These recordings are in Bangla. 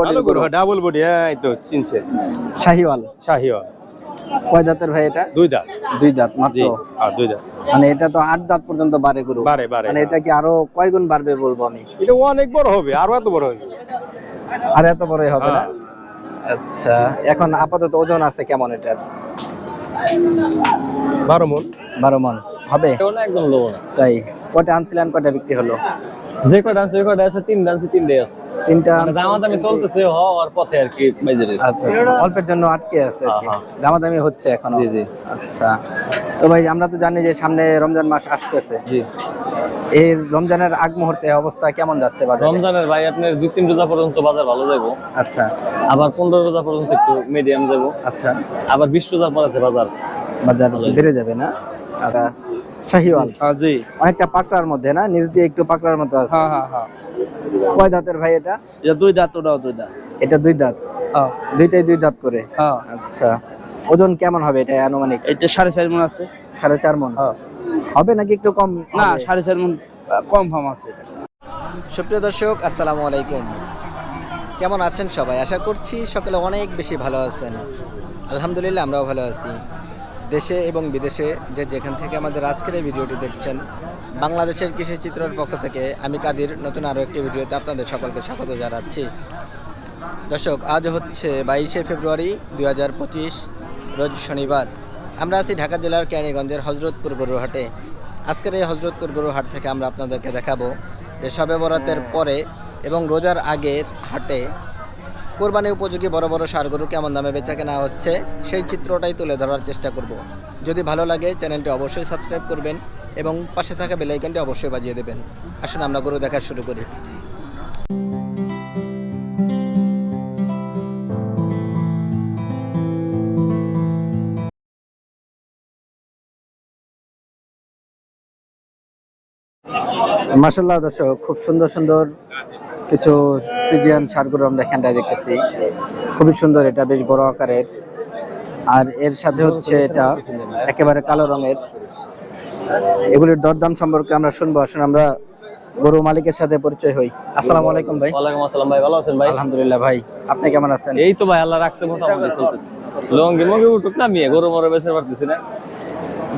ভালো গরু ডাবল বডি হ্যাঁ তো চিনছে। শাহিওয়াল। শাহিওয়াল। কয় দাঁতের ভাই এটা? দুই দাঁত। দুই দাঁত মাত্র? দুই দাঁত। মানে এটা তো আট দাঁত পর্যন্ত বাড়ে গরু। বাড়ে, বাড়ে, মানে এটা কি আরও কয় গুণ বাড়বে বলব আমি? এটা অনেক বড় হবে আরও এত বড় হবে। আর এত বড়ই হবে না? হ্যাঁ। আচ্ছা এখন আপাতত ওজন আছে কেমন এটার? বারো মন। বারো মন হবে? একদম তাই কটা আনছিলেন কটা বিক্রি হলো? যে কটা আছে ওই কটা আছে তিন ডান্সে তিন ডে আছে। তিনটা মানে দামাদামি চলতেছে হওয়ার পথে আর কি বাইজে রয়েছে। আচ্ছা অল্পের জন্য আটকে আছে আর কি। হ্যাঁ, দামাদামি হচ্ছে এখনও। জি জি। আচ্ছা। তো ভাই আমরা তো জানি যে সামনে রমজান মাস আসতেছে। জি। এই রমজানের আগ মুহূর্তে অবস্থা কেমন যাচ্ছে বাজারে? রমজানের ভাই আপনার দুই তিন রোজা পর্যন্ত বাজার ভালো যাব আচ্ছা। আবার পনেরো রোজা পর্যন্ত একটু মিডিয়াম যাব আচ্ছা। আবার বিশ রোজার পরেতে বাজার বাজার। বেড়ে যাবে না? আচ্ছা, শাহিওয়াল। জি। অনেকটা পাকড়ার মধ্যে না? নিচ দিয়ে একটু পাকড়ার মতো আছে। হ্যাঁ হ্যাঁ হ্যাঁ। কয় দাঁতের ভাই এটা? এটা দুই দাঁত ওটাও দুই দাঁত। এটা দুই দাঁত? হ্যাঁ। দুইটাই দুই দাঁত করে? হ্যাঁ। আচ্ছা। ওজন কেমন হবে এটা আনুমানিক? এটা সাড়ে চার মন আছে। সাড়ে চার মন? হবে নাকি একটু কম না সাড়ে চার মন কম ফার্ম আছে। সুপ্রিয় দর্শক আসসালামু আলাইকুম। কেমন আছেন সবাই? আশা করছি সকলে অনেক বেশি ভালো আছেন। আলহামদুলিল্লাহ আমরাও ভালো আছি। দেশে এবং বিদেশে যে যেখান থেকে আমাদের আজকের এই ভিডিওটি দেখছেন, বাংলাদেশের কৃষি চিত্রের পক্ষ থেকে আমি কাদির নতুন আরও একটি ভিডিওতে আপনাদের সকলকে স্বাগত জানাচ্ছি। দর্শক, আজ হচ্ছে বাইশে ফেব্রুয়ারি দুই হাজার পঁচিশ, রোজ শনিবার। আমরা আছি ঢাকা জেলার কেরানীগঞ্জের হজরতপুর গরুহাটে আজকের এই হজরতপুর গরুহাট থেকে আমরা আপনাদেরকে দেখাবো যে শবে বরাতের পরে এবং রোজার আগের হাটে কোরবানি উপযোগী বড় বড় সার গরু কেমন দামে বেচা কেনা হচ্ছে, সেই চিত্রটাই তুলে ধরার চেষ্টা করব। যদি ভালো লাগে, চ্যানেলটি অবশ্যই সাবস্ক্রাইব করবেন এবং পাশে থাকা বেলাইকনটি অবশ্যই বাজিয়ে দেবেন। আসুন আমরা গরু দেখা শুরু করি। মাসাল্লাহ দর্শক, খুব সুন্দর সুন্দর কিছু ফিজিয়ান সারগুলো আমরা এখানটায় দেখতেছি। খুবই সুন্দর এটা বেশ বড় আকারের। আর এর সাথে হচ্ছে এটা একেবারে কালো রঙের। এগুলির দরদাম সম্পর্কে আমরা শুনব। আসুন আমরা গরু মালিকের সাথে পরিচয় হই। আসসালামু আলাইকুম ভাই। ওয়ালাইকুম আসসালাম ভাই ভালো আছেন ভাই? আলহামদুলিল্লাহ ভাই আপনি কেমন আছেন? এই তো ভাই আল্লাহ রাখছে মোটামুটি চলতেছে। লঙ্গি মঙ্গি উঠুক না মিয়ে গরু মরে বেঁচে পারতেছি না।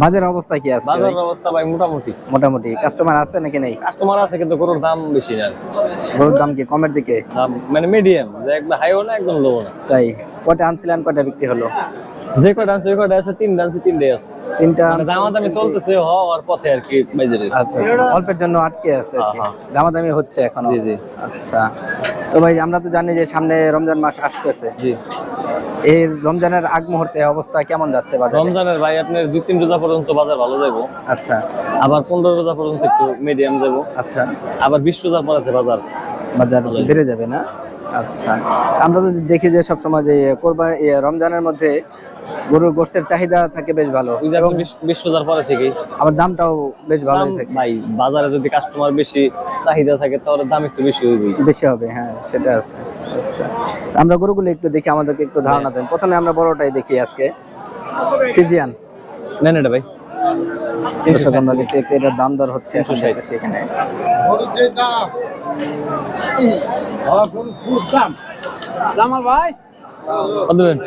বাজার অবস্থা কি আছে? বাজারের অবস্থা ভাই মোটামুটি। মোটামুটি। কাস্টমার আছে নাকি নেই? কাস্টমার আছে কিন্তু গরুর দাম বেশি না গরুর দাম কি কমের দিকে? দাম মানে মিডিয়াম যে একদম হাইও না একদম লো না। তাই কটা আনছিলেন কটা বিক্রি হলো? যে কটা আছে ওই কটা আছে তিন ডান্সে তিন ডে আছে। তিনটা মানে দামাদামি চলতেছে হওয়ার পথে আর কি বাইজে রয়েছে। আচ্ছা অল্পের জন্য আটকে আছে আর কি। হ্যাঁ, দামাদামি হচ্ছে এখনও। জি জি। আচ্ছা। তো ভাই আমরা তো জানি যে সামনে রমজান মাস আসতেছে। জি। এই রমজানের আগ মুহূর্তে অবস্থা কেমন যাচ্ছে বাজার? রমজানের ভাই আপনার দুই তিন রোজা পর্যন্ত বাজার ভালো যাব আচ্ছা। আবার পনেরো রোজা পর্যন্ত একটু মিডিয়াম যাব আচ্ছা। আবার বিশ রোজার পরেতে বাজার বাজার বেড়ে যাবে না? আচ্ছা। আমরা তো দেখি যে সবসময় যে কোরবানি রমজানের মধ্যে গরুর গোষ্ঠের চাহিদা থাকে বেশ ভালো। যে বিশ- রোজার পরে থেকে আবার দামটাও বেশ ভালো থাকে। ভাই বাজারে যদি কাস্টমার বেশি চাহিদা থাকে তাহলে দাম একটু বেশি হবে বেশি হবে হ্যাঁ সেটা আছে। আচ্ছা আমরা গরুগুলো একটু দেখি আমাদেরকে একটু ধারণা দেন। প্রথমে আমরা বড়টাই দেখি আজকে। ফিজিয়ান। নেন এটা ভাই। দর্শক আমরা দেখতে দেখতে এটার দাম দর হচ্ছে এখন। 360 দেখতেছি এখানে কত দেবেন?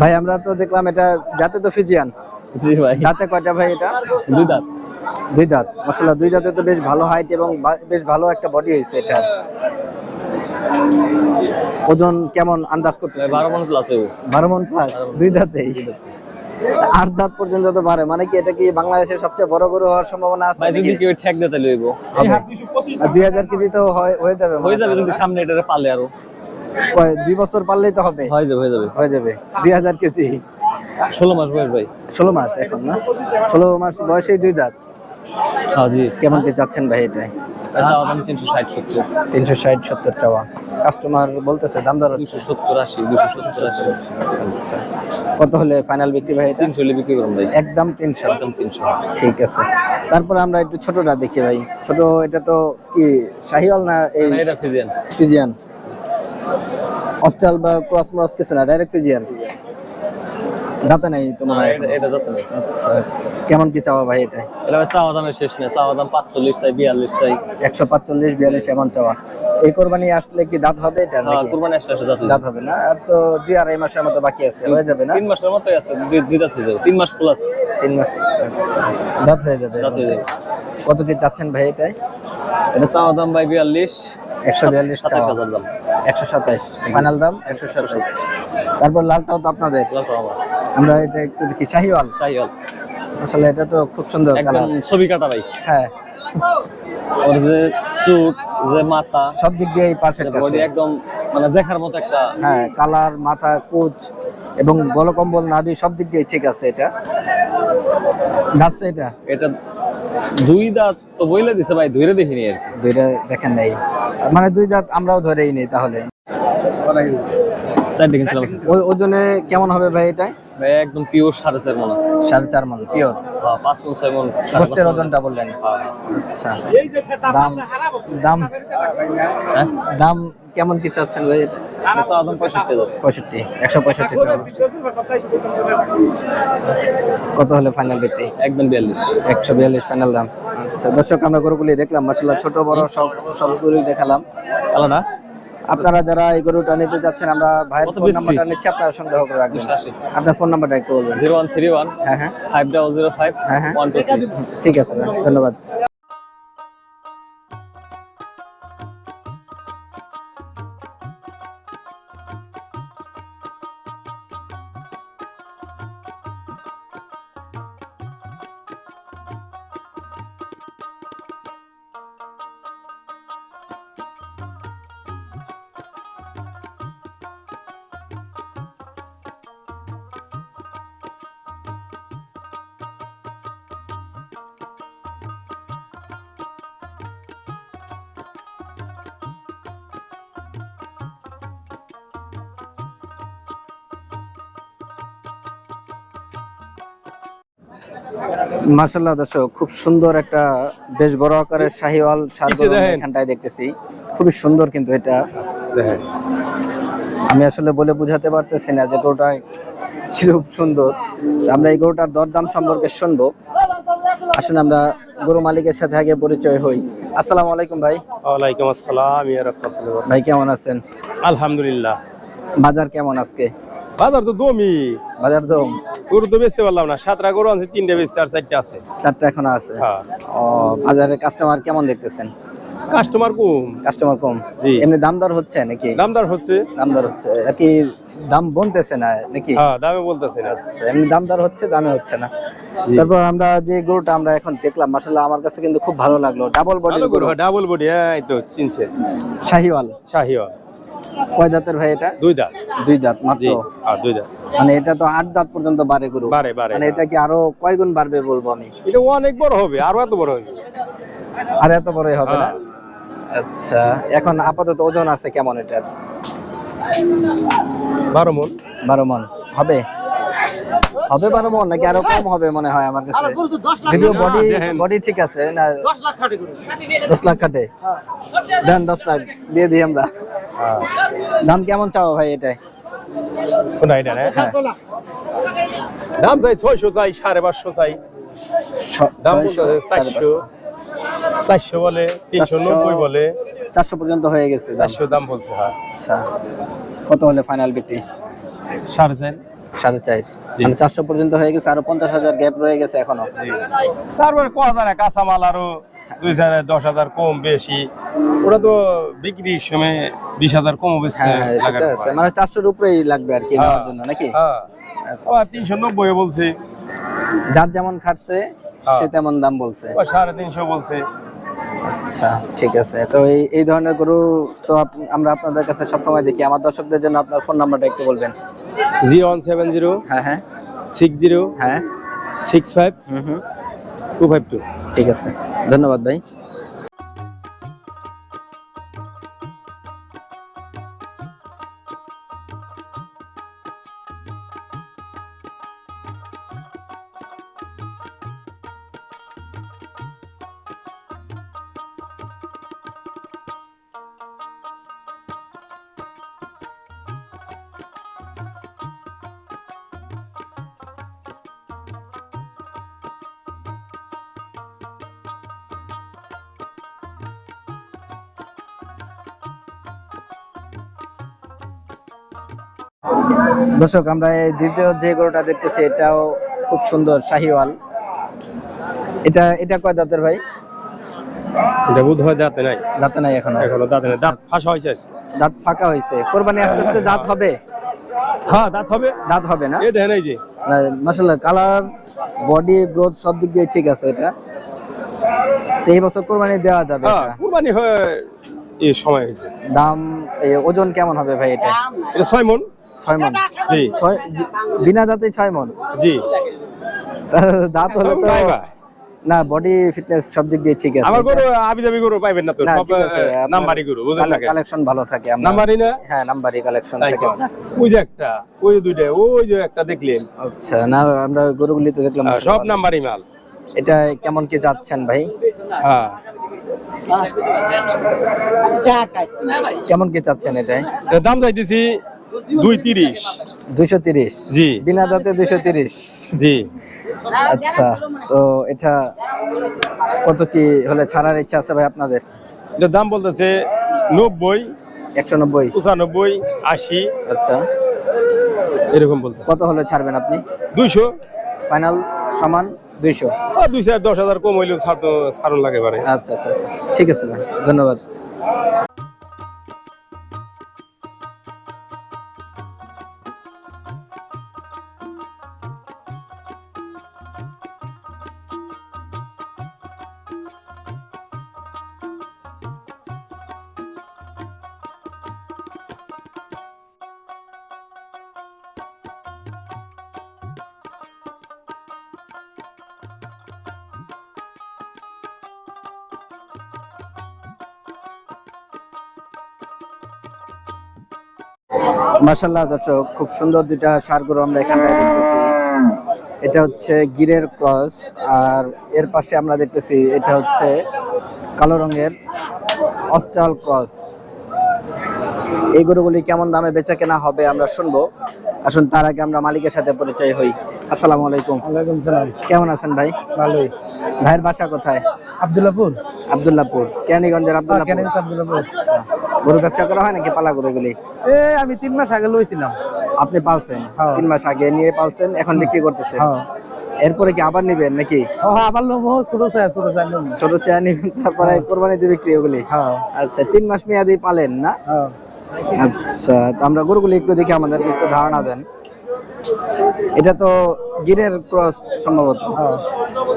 ভাই আমরা তো দেখলাম এটা যাতে তো ফিজিয়ান। জি ভাই। দাঁতে কয়টা ভাই এটা? দুই দাঁত। দুই দাঁত। মশলা দুই দাঁতে তো বেশ ভালো হাইট এবং বেশ ভালো একটা বডি হয়েছে এটা। ওজন কেমন আন্দাজ করতে ভাই বারো মন প্লাস বারো মন প্লাস দুই দাঁতেই। আট দাঁত পর্যন্ত তো পারে মানে কি এটা কি বাংলাদেশের সবচেয়ে বড় গরু হওয়ার সম্ভাবনা আছে ভাই যদি কেউ ঠেক দিতে লইব। দুই হাজার কেজি তো হয়ে যাবে হয়ে যাবে যদি সামনে এটা পালে আরও। দুই বছর পারলেই তো হবে? হয়ে যাবে হয়ে যাবে। হয়ে যাবে। দুই হাজার কেজি। ষোলো মাস বয়স ভাই। ষোলো মাস এখন না? ষোলো মাস বয়সেই দুই দাঁত। হ্যাঁ জি। কেমন কি চাচ্ছেন ভাই এটাই দাম তিনশো ষাট সত্তর। তিনশো ষাট সত্তর চাওয়া। কাস্টমার বলতেছে দাম দর দুশো সত্তর আশি দুশো সত্তর আশি। আচ্ছা। কত হলে ফাইনাল বিক্রি ভাই তিনশো হলে বিক্রি করুন ভাই। একদম তিনশো। একদম তিনশো। ঠিক আছে। তারপর আমরা একটু ছোটটা দেখি ভাই। ছোট এটা তো কি শাহিওয়াল না এই এটা ফিজিয়ান। ফিজিয়ান? অস্ট্রাল বা ক্রস মরস কিছু না ডাইরেক্ট ফিজিয়ান? দাঁতে নাই তো মনে হয় এটা যাতে নেই। আচ্ছা। কেমন কি চাওয়া ভাই এটা? এটা চাওয়া দামের শেষ নেই চাওয়া দাম পাঁচচল্লিশ চাই বিয়াল্লিশ চাই। একশো পাঁচচল্লিশ বিয়াল্লিশ এমন চাওয়া। এই কোরবানি আসলে কি দাঁত হবে এটা হ্যাঁ, কুরবানি আসলে আসলে দাঁত হবে না আর তো দুই আড়াই মাসের মতো বাকি আছে হয়ে যাবে না? তিন মাসের মতোই আছে দুই দুই দাঁত হয়ে যাবে তিন মাস প্লাস তিন মাস আচ্ছা। দাঁত হয়ে যাবে দাঁত হয়ে যাবে। কত কি চাচ্ছেন ভাই এটাই? এটা চাওয়া দাম ভাই বিয়াল্লিশ একশো বিয়াল্লিশ সাতাশ হাজার দাম। একশো সাতাইশ ফাইনাল দাম একশো সাতাইশ। তারপর লালটাও তো আপনাদের। আমরা। এটা একটু দেখি শাহিওয়াল? হল আসলে এটা তো খুব সুন্দর একদম ছবি কাটা ভাই। হ্যাঁ। ওর যে স্যুট যে মাথা সব দিক দিয়ে পারফেক্ট বডি আছে। একদম মানে দেখার মতো একটা হ্যাঁ কালার মাথা কোচ এবং গলকম্বল নাভি সব দিক দিয়ে ঠিক আছে এটা। যাচ্ছে এটা। এটা দুই দাঁত তো বইলে দিছে ভাই ধুইরে দেখিনি আর কি। দুইটা দেখেন নাই। মানে দুই দাঁত আমরাও ধরেই নেই তাহলে। সাইড দেখেছিলাম ও- ওজনে কেমন হবে ভাই এটা? ভাই একদম পিওর সাড়ে চার মন আছে। সাড়ে চার মন পিওর হ্যাঁ, পাঁচ মন ছয় মন গোষ্ঠের ওজনটা বললেন? হ্যাঁ, আচ্ছা। দাম দাম হ্যাঁ? দাম কেমন কি চাচ্ছেন ভাই এটা? পঁয়ষট্টি একশো পঁয়ষট্টি কত হলে ফাইনাল বিক্রি একদম বিয়াল্লিশ। একশো বিয়াল্লিশ ফাইনাল দাম। আচ্ছা দর্শক আমরা গরুগুলি দেখলাম মাসাল্লাহ ছোট বড় সব সবগুলি দেখালাম। আলাদা আপনারা যারা এই গরুটা নিতে যাচ্ছেন আমরা ভাইয়ের ফোন নাম্বারটা নিচ্ছি আপনারা সংগ্রহ করে রাখবেন। আপনার ফোন নাম্বারটা একটু বলবেন। জিরো ওয়ান থ্রি ওয়ান হ্যাঁ হ্যাঁ। ফাইভ ডাবল জিরো ফাইভ হ্যাঁ, হ্যাঁ। ঠিক আছে ধন্যবাদ। মার্শাল্লাহ দর্শক খুব সুন্দর একটা বেশ বড় আকারের শাহিওয়াল সার আমরা এখানটায় দেখতেছি। খুবই সুন্দর কিন্তু এটা। আমি আসলে বলে বুঝাতে পারতেছি না যে গরুটা খুব সুন্দর। আমরা এই গরুটার দরদাম সম্পর্কে শুনব। আসলে আমরা গরু মালিকের সাথে আগে পরিচয় হই। আসসালামু আলাইকুম ভাই। ওয়ালাইকুম আসসালাম ভাই কেমন আছেন? আলহামদুলিল্লাহ। বাজার কেমন আজকে? বাজার তো দমই বাজার তো গরু তো বেচতে পারলাম না। সাতটা গরু আছে তিনটে বেচছে আর চারটে আছে। চারটা এখনও আছে। হ্যাঁ। ও বাজারে কাস্টমার কেমন দেখতেছেন? কাস্টমার কম। কাস্টমার কম। এমনি দাম দর হচ্ছে নাকি? দামদার হচ্ছে। দাম দর হচ্ছে। আর কি দাম বলতেছে না নাকি? হ্যাঁ দামে বলতেছে না। আচ্ছা, এমনি দাম দর হচ্ছে দামে হচ্ছে না। তারপর আমরা যে গরুটা আমরা এখন দেখলাম মাসাল্লাহ আমার কাছে কিন্তু খুব ভালো লাগল। ডাবল বডি গরু ডাবল বডি হ্যাঁ এই তো চিনছে। শাহিওয়াল। শাহিওয়াল। কয় দাঁতের ভাই এটা? দুই দাঁত। দুই দাঁত মাত্র? দুই দাঁত। মানে এটা তো আট দাঁত পর্যন্ত বাড়ে গরু। বাড়ে বাড়ে মানে এটা কি আরও কয় গুণ বাড়বে বলব আমি? এটা অনেক বড় হবে আরও এত বড় হবে। আর এত বড়ই হবে না? হ্যাঁ। আচ্ছা এখন আপাতত ওজন আছে কেমন এটার? বারো মন। বারো মন। হবে? হবে বারো মন নাকি আরও কম হবে মনে হয় আমার কাছে? যদিও বডি বডি ঠিক আছে না দশ লাখ কাটে দেন দশ লাখ দিয়ে দিই আমরা। হ্যাঁ। দাম কেমন চাও ভাই এটাই? কোনটা এটা হ্যাঁ। দাম চাই ছয়শো চাই সাড়ে পাঁচশো চাই। দাম চারশো। চারশো বলে তিনশো নব্বই বলে। চারশো পর্যন্ত হয়ে গেছে। চারশো দাম বলছে হ্যাঁ। আচ্ছা। কত হলে ফাইনাল বিক্রি? সাড়ে চার। সাড়ে চার। মানে চারশো পর্যন্ত হয়ে গেছে আরও পঞ্চাশ হাজার গ্যাপ রয়ে গেছে এখনও। তারপরে ক হাজার কাঁচামাল আরও দুই হাজার দশ হাজার কম বেশি? ওটা তো বিক্রির সময় বিশ হাজার কম বেশি হ্যাঁ হ্যাঁ, মানে চারশোর উপরেই লাগবে আর কি নেওয়ার জন্য নাকি? হ্যাঁ। তিনশো নব্বই বলছে। যার যেমন খাটছে হ্যাঁ। সে তেমন দাম বলছে। সাড়ে তিনশো বলছে। আচ্ছা ঠিক আছে। তো এই এই ধরনের গরু তো আমরা আপনাদের কাছে সবসময় দেখি। আমার দর্শকদের জন্য আপনার ফোন নাম্বারটা একটু বলবেন। জিরো ওয়ান সেভেন জিরো হ্যাঁ হ্যাঁ। সিক্স জিরো হ্যাঁ। সিক্স ফাইভ হুম হুম। Two five two. ঠিক আছে। ধন্যবাদ ভাই। দর্শক আমরা এই দ্বিতীয় যে গরুটা দেখতেছি এটাও খুব সুন্দর শাহিওয়াল। এটা এটা কয় দাঁতের ভাই? এটা বোধ হয় দাঁতে নাই। দাঁতে নাই এখনও। এখনও দাঁতে নাই। দাঁত ফাঁসা হয়েছে। দাঁত ফাঁকা হয়েছে। কোরবানি আস্তে আস্তে দাঁত হবে? হ্যাঁ দাঁত হবে। দাঁত হবে না? এ দেখেন এই যে। মাসাল্লাহ কালার বডি গ্রোথ সব দিক দিয়ে ঠিক আছে এটা। তো এই বছর কোরবানি দেওয়া যাবে হ্যাঁ। কুরবানি হয়ে এই সময় হয়েছে। দাম এই ওজন কেমন হবে ভাই এটা? এটা ছয় মন। ছয় মন। জি। ছয় বিনা দাঁতে ছয় মন। জি। তার দাঁত হলে তো না বডি ফিটনেস সব দিক দিয়ে ঠিক আছে। আমার গরু আবি যাবি গরু পাইবেন না তো? সব নাম্বারই গরু বুঝলেন না কালেকশন ভালো থাকে আমরা নাম্বারই না? হ্যাঁ নাম্বারই কালেকশন থাকে। ওই যে একটা ওই যে দুইটা ওই যে একটা দেখলেন। আচ্ছা না আমরা গরুগুলিতে দেখলাম হ্যাঁ, সব নাম্বারই মাল। এটা কেমন কি যাচ্ছেন ভাই? হ্যাঁ। কেমন কি চাচ্ছেন এটাই দাম চাইতেছি দুই তিরিশ দুইশো তিরিশ। জি। বিনা দাঁতে দুইশো তিরিশ। জি। আচ্ছা তো এটা কত কি হলে ছাড়ার ইচ্ছা আছে ভাই আপনাদের? এটার দাম বলতেছে নব্বই একশো নব্বই। পঁচানব্বই আশি। আচ্ছা। এরকম কত হলে ছাড়বেন আপনি? দুইশো। ফাইনাল সমান দুইশো। দুইশো দশ হাজার কম হইলেও ছাড় তো ছাড়ন লাগে পারে আচ্ছা আচ্ছা আচ্ছা। ঠিক আছে ভাই ধন্যবাদ। মাশাল্লাহ দর্শক খুব সুন্দর দুইটা সার গরু আমরা এখানটায় দেখতেছি। এটা হচ্ছে গিরের ক্রস আর এর পাশে আমরা দেখতেছি এটা হচ্ছে কালো রঙের অস্ট্রাল ক্রস। এই গরুগুলি কেমন দামে বেচা কেনা হবে আমরা শুনব। আসুন তার আগে আমরা মালিকের সাথে পরিচয় হই। আসসালামু আলাইকুম। ওয়ালাইকুম সালাম। কেমন আছেন ভাই? ভালোই। ভাইয়ের বাসা কোথায়? আব্দুল্লাপুর। আবদুল্লাপুর। কেরানীগঞ্জের আবদুল্লাপুর। কেন আব্দুল্লাপুর। আচ্ছা। গরু ব্যবসা করা হয় নাকি পালা গরুগুলি? এ আমি তিন মাস আগে লইছিলাম। আপনি পালছেন? হ্যাঁ। তিন মাস আগে নিয়ে পালছেন এখন বিক্রি করতেছেন? হ্যাঁ। এরপরে কি আবার নিবেন নাকি? হ্যাঁ, আবার ছোট ছোট ছোট চা নিবেন তারপরে কোরবানিতে বিক্রি ওগুলি? হ্যাঁ। আচ্ছা তিন মাস মেয়াদি পালেন না? হ্যাঁ। আচ্ছা আমরা গরুগুলি একটু দেখি আমাদেরকে একটু ধারণা দেন। এটা তো গিরের ক্রস সম্ভবত। হ্যাঁ।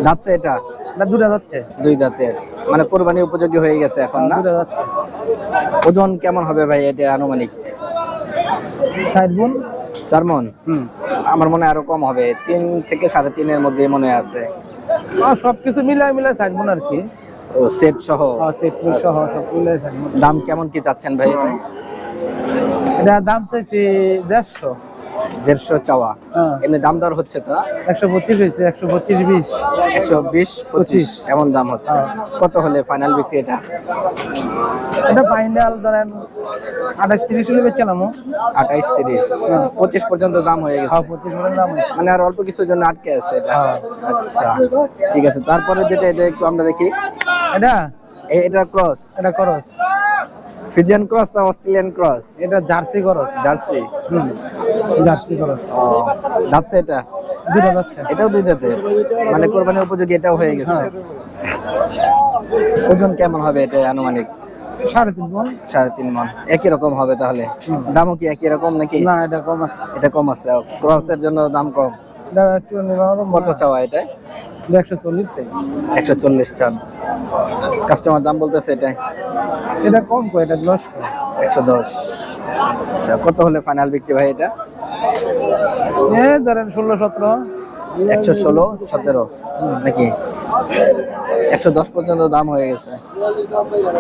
যাচ্ছে এটা? না দূরে যাচ্ছে? দুই দাঁতের। মানে কোরবানি উপযোগী হয়ে গেছে এখন হ্যাঁ, না? দূরে যাচ্ছে। ওজন কেমন হবে ভাই এটা আনুমানিক? সাইড বোন। চার মন? হুম। আমার মনে আরও কম হবে। তিন থেকে সাড়ে তিনের মধ্যে মনে আছে। আর সবকিছু মিলাই মিলাই সাইড বোন আর কি। ও সেট সহ? সেট সহ সব মিলাই দাম কেমন কি চাচ্ছেন ভাই এটা? এটা দাম চাইছি দেড়শো। দেড়শো চাওয়া। হ্যাঁ। এমনি দাম দর হচ্ছে তো? একশো বত্রিশ হয়েছে একশো বত্রিশ বিশ। একশো বিশ পঁচিশ এমন দাম হচ্ছে। হ্যাঁ। কত হলে ফাইনাল বিক্রি এটা? এটা ফাইনাল ধরেন আঠাশ তিরিশ হলে বেচলাম আঠাইশ তিরিশ। পঁচিশ পর্যন্ত দাম হয়ে গেছে। হ্যাঁ পঁচিশ পর্যন্ত দাম মানে আর অল্প কিছুর জন্য আটকে আছে এটা। হ্যাঁ। আচ্ছা ঠিক আছে। তারপরে যেটা এটা একটু আমরা দেখি। এটা? এটা ক্রস এটা করস ফিজিয়ান ক্রস না অস্ট্রেলিয়ান ক্রস? এটা জার্সি করস। জার্সি। হুম জার্সি করস। যাচ্ছে এটা? দুটো যাচ্ছে। এটাও দুই দাঁতে মানে কোরবানি উপযোগী এটাও হয়ে গেছে। হ্যাঁ। ওজন কেমন হবে এটা আনুমানিক? সাড়ে তিন মন। সাড়ে তিন মন। একই রকম হবে তাহলে? দামও কি একই রকম নাকি? না এটা কম আছে। এটা কম আছে ক্রসের জন্য দাম কম। এটা একটু নরম কত চাওয়া এটা? একশো চল্লিশ একশো চল্লিশ চান। কাস্টমার দাম বলতেছে এটাই। এটা কম কো এটা দশ কো একশো দশ। আচ্ছা কত হলে ফাইনাল বিক্রি ভাই এটা? এ ধরেন ষোলো সতেরো। একশো ষোলো সতেরো নাকি? একশো দশ পর্যন্ত দাম হয়ে গেছে।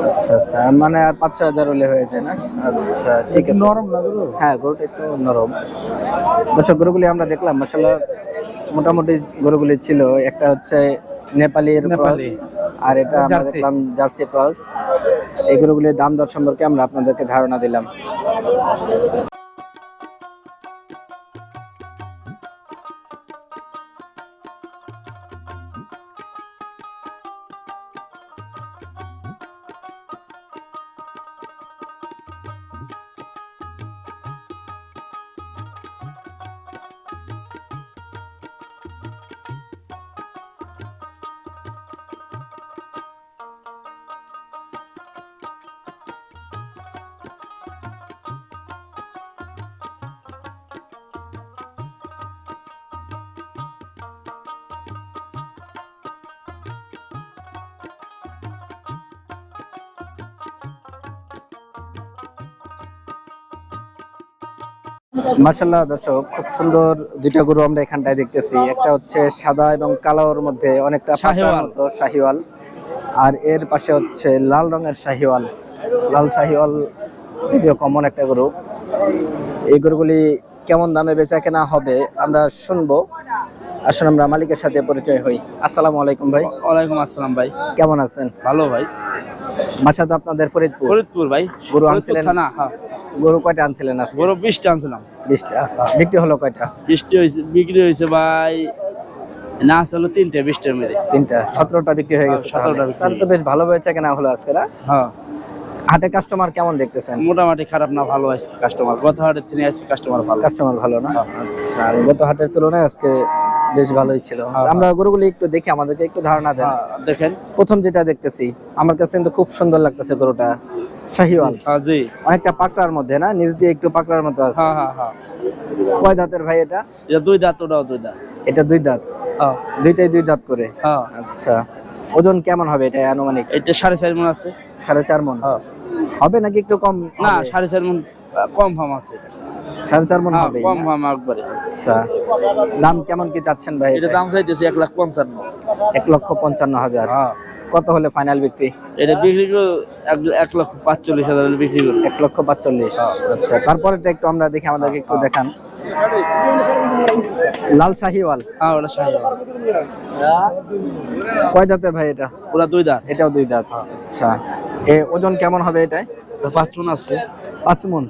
আচ্ছা আচ্ছা মানে আর পাঁচ ছ হাজার হলে হয়ে যায় না? আচ্ছা ঠিক আছে। নরম না গুরু? হ্যাঁ গরুটা একটু নরম। আচ্ছা গরুগুলি আমরা দেখলাম মশলা মোটামুটি গরুগুলি ছিল। একটা হচ্ছে নেপালির নেপালি। আর এটা আমরা জার্সি। দেখলাম জার্সি ক্রস এই গরুগুলির দাম দর সম্পর্কে আমরা আপনাদেরকে ধারণা দিলাম মার্শাল্লাহ দর্শক খুব সুন্দর দুইটা গরু আমরা এখানটায় দেখতেছি। একটা হচ্ছে সাদা এবং কালোর মধ্যে অনেকটা শাহিওয়াল। মতো শাহিওয়াল। আর এর পাশে হচ্ছে লাল রঙের শাহিওয়াল। লাল শাহিওয়াল যদিও কমন একটা গরু। এই গরুগুলি কেমন দামে বেচা কেনা হবে আমরা শুনব। আসলে আমরা মালিকের সাথে পরিচয় হই। আসসালামু আলাইকুম ভাই। ওয়ালাইকুম আসসালাম ভাই। কেমন আছেন? ভালো ভাই। বাসা তো আপনাদের ফরিদপুর। ফরিদপুর ভাই। গরু আনছিলেন? থানা হ্যাঁ। গরু কয়টা আনছিলেন আজকে? গরু বিশটা আনছিলাম। বিশটা। বিক্রি হলো কয়টা? বৃষ্টি হয়েছে বিক্রি হয়েছে ভাই না হলো তিনটে বিশটার মেরে তিনটা। সতেরোটা বিক্রি হয়ে গেছে হ্যাঁ, 17টা তাহলে। তো বেশ ভালো বেচা কেনা হলো আজকে না? হ্যাঁ। হাটে কাস্টমার কেমন দেখতেছেন? মোটামুটি খারাপ না ভালো আজকে কাস্টমার গত হাটের তিনি আজকে কাস্টমার ভালো। কাস্টমার ভালো না? হ্যাঁ। আচ্ছা গত হাটের তুলনায় আজকে বেশ ভালোই ছিল। হ্যাঁ, আমরা গরুগুলি একটু দেখি আমাদেরকে একটু ধারণা দেন। হ্যাঁ, দেখেন। প্রথম যেটা দেখতেছি আমার কাছে কিন্তু খুব সুন্দর লাগতেছে গরুটা। শাহিওয়াল। হ্যাঁ জি। অনেকটা পাকড়ার মধ্যে না? নিচ দিয়ে একটু পাকড়ার মতো আছে। হ্যাঁ হ্যাঁ হ্যাঁ। কয় দাঁতের ভাই এটা? এটা দুই দাঁত ওটাও দুই দাঁত। এটা দুই দাঁত? হ্যাঁ। দুইটাই দুই দাঁত করে? হ্যাঁ। আচ্ছা। ওজন কেমন হবে এটা আনুমানিক? এটা সাড়ে চার মন আছে। সাড়ে চার মন। হ্যাঁ। হবে নাকি একটু কম? না সাড়ে চার মন কম ফার্ম আছে সাড়ে চার মন হ্যাঁ হবে কম ফার্ম একবারে। আচ্ছা দাম কেমন কি চাচ্ছেন ভাই এটা দাম চাইতেছে এক লাখ পঞ্চান্ন। এক লক্ষ পঞ্চান্ন হাজার। হ্যাঁ। কত হলে ফাইনাল বিক্রি? এটা বিক্রি এক- লক্ষ পাঁচচল্লিশ হাজার বিক্রি করবে। এক লক্ষ পাঁচচল্লিশ। আচ্ছা তারপরে একটু আমরা দেখি আমাদেরকে একটু দেখান। লাল শাহিওয়াল। হ্যাঁ ওটা শাহি কয় দাঁতের ভাই এটা? ওরা দুই দাঁত। এটাও দুই দাঁত। আচ্ছা এ ওজন কেমন হবে এটাই পাঁচ মন আছে। পাঁচ মন?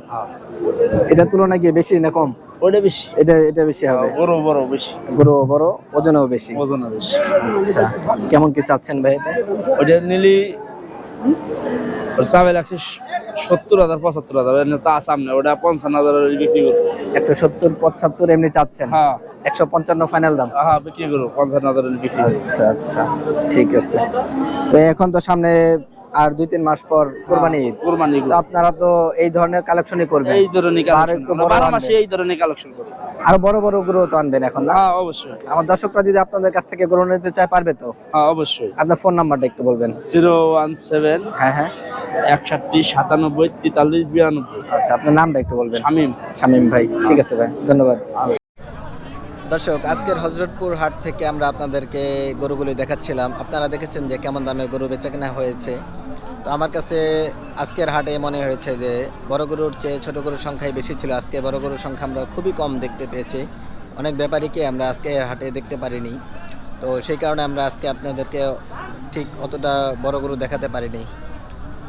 এটা তুলনায় গিয়ে বেশি না কম? ওটা বেশি। এটা এটা বেশি হবে। বড় বড় বেশি। গরু বড় ওজনও বেশি। ওজন বেশি। আচ্ছা। কেমন কি চাচ্ছেন ভাই ওটা নিলি চাবে লাগছে সত্তর হাজার পঁচাত্তর হাজার। তা সামনে ওটা পঞ্চান্ন হাজার বিক্রি করব। একশো সত্তর পঁচাত্তর এমনি চাচ্ছেন? হ্যাঁ। একশো পঞ্চান্ন ফাইনাল দাম? হ্যাঁ বিক্রি করব পঞ্চান্ন হাজার বিক্রি আচ্ছা আচ্ছা। ঠিক আছে। তো এখন তো সামনে আর দুই তিন মাস পর কোরবানি ঈদ। কোরবানি তো আপনারা তো এই ধরনের কালেকশনই করবেন। এই ধরনের আর কালেকশন। একটু বারো মাসে এই ধরনের কালেকশন করব আরও বড় বড় গরু তো আনবেন এখন না? হ্যাঁ অবশ্যই। আমার দর্শকরা যদি আপনাদের কাছ থেকে গরু নিতে চায় পারবে তো? হ্যাঁ অবশ্যই। আপনার ফোন নাম্বারটা একটু বলবেন। জিরো ওয়ান সেভেন হ্যাঁ হ্যাঁ। একষট্টি সাতানব্বই তেতাল্লিশ বিরানব্বই। আচ্ছা আপনার নামটা একটু বলবেন। শামিম। শামীম ভাই ঠিক আছে ভাই ধন্যবাদ। দর্শক আজকের হজরতপুর হাট থেকে আমরা আপনাদেরকে গরুগুলি দেখাচ্ছিলাম। আপনারা দেখেছেন যে কেমন দামে গরু বেচা কেনা হয়েছে। তো আমার কাছে আজকের হাটে মনে হয়েছে যে বড় গরুর চেয়ে ছোট গরুর সংখ্যাই বেশি ছিল। আজকে বড় গরুর সংখ্যা আমরা খুবই কম দেখতে পেয়েছি। অনেক ব্যাপারীকে আমরা আজকে হাটে দেখতে পারিনি। তো সেই কারণে আমরা আজকে আপনাদেরকে ঠিক অতটা বড় গরু দেখাতে পারিনি।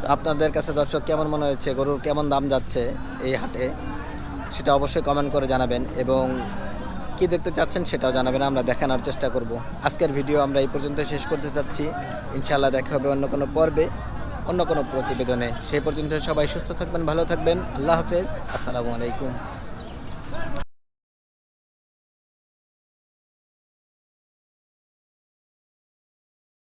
তো আপনাদের কাছে দর্শক কেমন মনে হয়েছে? গরুর কেমন দাম যাচ্ছে এই হাটে? সেটা অবশ্যই কমেন্ট করে জানাবেন এবং কি দেখতে চাচ্ছেন সেটাও জানাবেন। আমরা দেখানোর চেষ্টা করব। আজকের ভিডিও আমরা এই পর্যন্ত শেষ করতে চাচ্ছি। ইনশাআল্লাহ দেখা হবে অন্য কোনো পর্বে। অন্য কোনো প্রতিবেদনে। সেই পর্যন্ত সবাই সুস্থ থাকবেন ভালো থাকবেন। আল্লাহ হাফেজ। আসসালামু আলাইকুম।